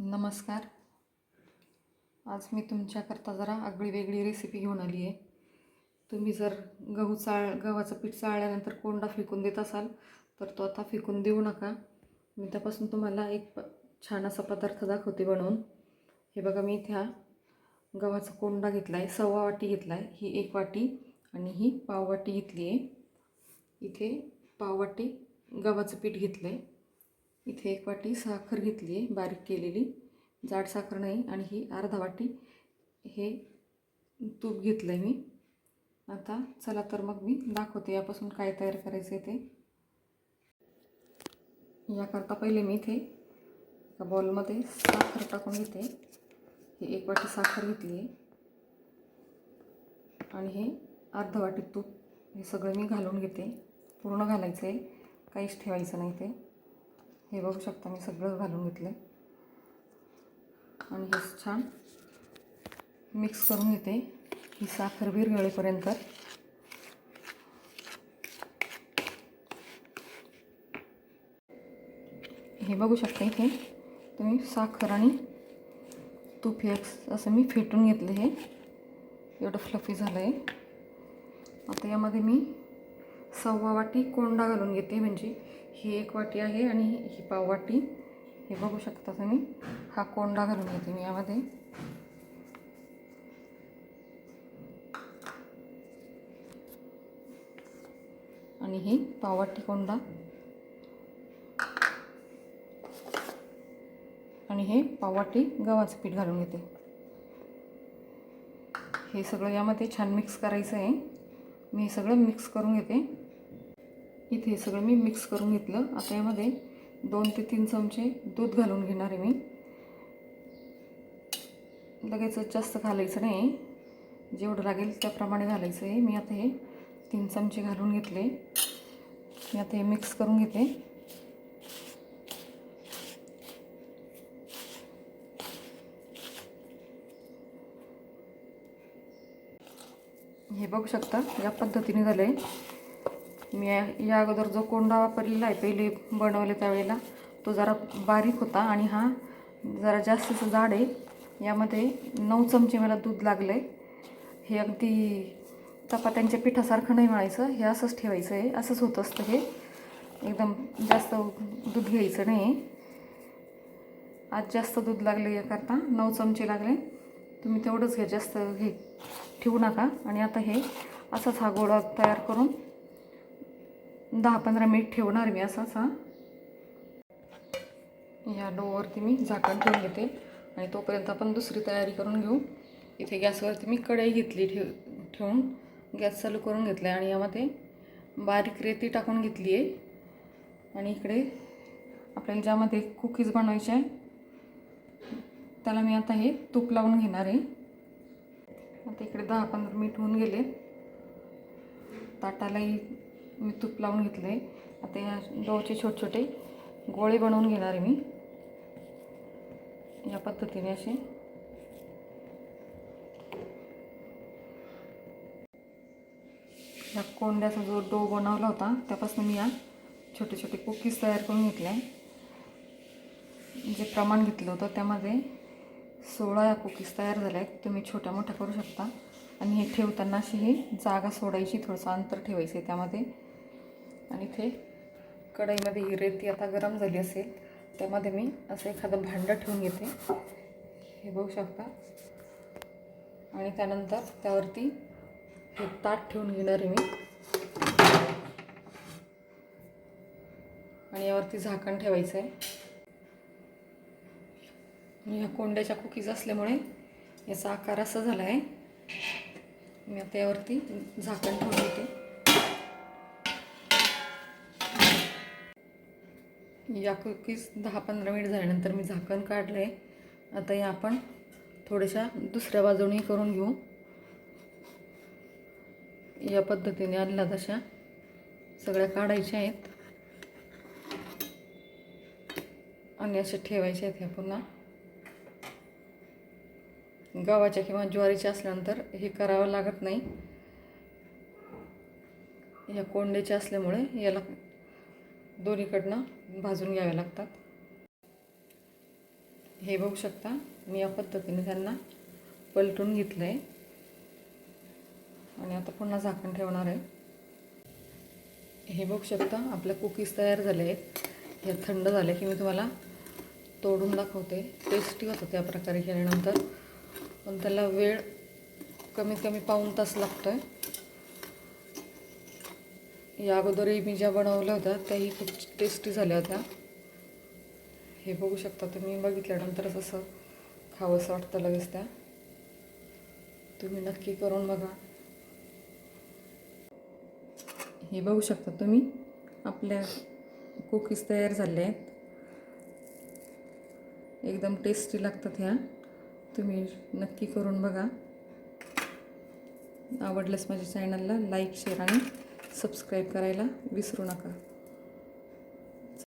नमस्कार. आज मी तुमच्याकरता जरा आगळी वेगळी रेसिपी घेऊन आली आहे. तुम्ही जर गहू चाळ गव्हाचं पीठ चाळल्यानंतर कोंडा फेकून देत असाल तर तो आता फेकून देऊ नका. मी त्यापासून तुम्हाला एक छान असा पदार्थ दाखवते बनवून. हे बघा मी इथे हा गव्हाचा कोंडा घेतला आहे सव्वा वाटी घेतला आहे ही एक वाटी आणि ही पाववाटी घेतली आहे. इथे पाववाटी गव्हाचं पीठ घेतलं आहे इथे एक वाटी साखर घेतली आहे बारीक केलेली. जाड साखर नाही आणि ही अर्धा वाटी हे तूप घेतलं आहे मी. आता चला तर मग मी दाखवते यापासून काय तयार करायचं आहे ते. याकरता पहिले मी इथे एका बॉलमध्ये साखर टाकून घेते. हे एक वाटी साखर घेतली आहे. आणि हे अर्धा वाटी तूप हे सगळं मी घालून घेते. पूर्ण घालायचं आहे काहीच ठेवायचं नाही ते. हे बघू शकता मी सगळं घालून घेतलं आणि हे छान मिक्स करून घेते. ही साखर विरघळेपर्यंत हे बघू शकता इथे तुम्ही साखर आणि तूप हे असं मी फेटून घेतलं हे. एवढं फ्लफी झालं आहे आता यामध्ये मी सव्वा वाटी कोंडा घालून घेते म्हणजे ही एक वाटी आहे आणि ही पाव वाटी. हे बघू शकता तुम्ही. हा कोंडा घालून घेते मी यामध्ये. आणि ही पाववाटी कोंडा. आणि हे पाववाटी गव्हाचं पीठ घालून घेते. हे सगळं यामध्ये छान मिक्स करायचं आहे. मी सगळं मिक्स करून घेते. इथे हे सगळं मी मिक्स करून घेतलं. आता यामध्ये दोन ते तीन चमचे दूध घालून घेणार आहे मी. लगेच जास्त घालायचं नाही. जेवढं लागेल त्याप्रमाणे घालायचं आहे. मी आता हे तीन चमचे घालून घेतले. मी आता हे मिक्स करून घेते. हे बघू शकता या पद्धतीने झालं आहे मी या या अगोदर जो कोंडा वापरलेला आहे पहिले बनवले त्यावेळेला तो जरा बारीक होता आणि हा जरा जास्तीचं जाड आहे. यामध्ये नऊ चमचे मला दूध लागलं आहे हे अगदी चपात्यांच्या पिठासारखं नाही म्हणायचं हे असंच ठेवायचं आहे असंच होत असतं हे. एकदम जास्त दूध घ्यायचं नाही आज जास्त दूध लागले याकरता नऊ चमचे लागले. तुम्ही तेवढंच घ्या जास्त हे ठेवू नका. आणि आता हे असाच हा गोळा तयार करून दहा पंधरा मिनिट ठेवणार मी असाच हा. या डोवरती मी झाकण ठेवून घेते. आणि तोपर्यंत आपण दुसरी तयारी करून घेऊ. इथे गॅसवरती मी कढई घेतली ठेव ठेवून गॅस चालू करून घेतला आहे आणि यामध्ये बारीक रेती टाकून घेतली आहे आणि इकडे आपल्याला ज्यामध्ये कुकीज बनवायचे आहे त्याला मी आता हे तूप लावून घेणार आहे. आता इकडे दहा पंधरा मिनिट होऊन गेले. ताटालाही मी तूप लावून घेतलं आहे आता या डोचे छोटे छोटे गोळे बनवून घेणार आहे मी. या पद्धतीने असे. या कोंड्याचा जो डो बनवला होता त्यापासून मी या छोटे छोटे कुकीज तयार करून घेतले जे प्रमाण घेतलं होतं त्यामध्ये सोळा या कुकीज तयार झाल्या आहेत. तुम्ही छोट्या मोठ्या करू शकता. आणि हे ठेवताना अशी ही जागा सोडायची थोडंसं अंतर ठेवायचं आहे त्यामध्ये. आणि इथे कढईमध्ये ही रेती आता गरम झाली असेल त्यामध्ये मी असं एखादं भांडं ठेवून घेते. हे बघू शकता. आणि त्यानंतर त्यावरती हे ताट ठेवून घेणार आहे मी. आणि यावरती झाकण ठेवायचं आहे ह्या कोंड्याच्या कुकीज असल्यामुळे याचा आकार असा झाला आहे. मी आता यावरती झाकण ठेवून घेते या कुकीज दहा पंधरा मिनिट झाल्यानंतर मी झाकण काढलं आहे आता या आपण थोड्याशा दुसऱ्या बाजूने करून घेऊ. या पद्धतीने आणला तशा सगळ्या काढायच्या आहेत. आणि असे ठेवायचे आहेत ह्या पुन्हा. गव्हाच्या किंवा ज्वारीच्या असल्यानंतर हे करावं लागत नाही. ह्या कोंडेच्या असल्यामुळे याला दोन्हीकडनं भाजून घ्यावे लागतात. हे बघू शकता मी या पद्धतीने त्यांना पलटून घेतलं आहे आणि आता पुन्हा झाकण ठेवणार आहे. हे बघू शकता आपल्या कुकीज तयार झाले आहेत. हे थंड झाले की मी तुम्हाला तोडून दाखवते. टेस्टी होतं त्या प्रकारे केल्यानंतर. पण त्याला वेळ कमीत कमी पाऊण तास लागतो आहे या अगोदरही मी ज्या बनवल्या होत्या त्याही खूप टेस्टी झाल्या होत्या. हे बघू शकता तुम्ही बघितल्यानंतरच असं खावंसं वाटतं लगेच त्या. तुम्ही नक्की करून बघा. हे बघू शकता तुम्ही आपल्या कुकीज तयार झाल्या आहेत. एकदम टेस्टी लागतात ह्या. तुम्ही नक्की करून बघा. आवडल्यास माझ्या चॅनलला लाईक शेअर आणि सबस्क्राईब करायला विसरू नका.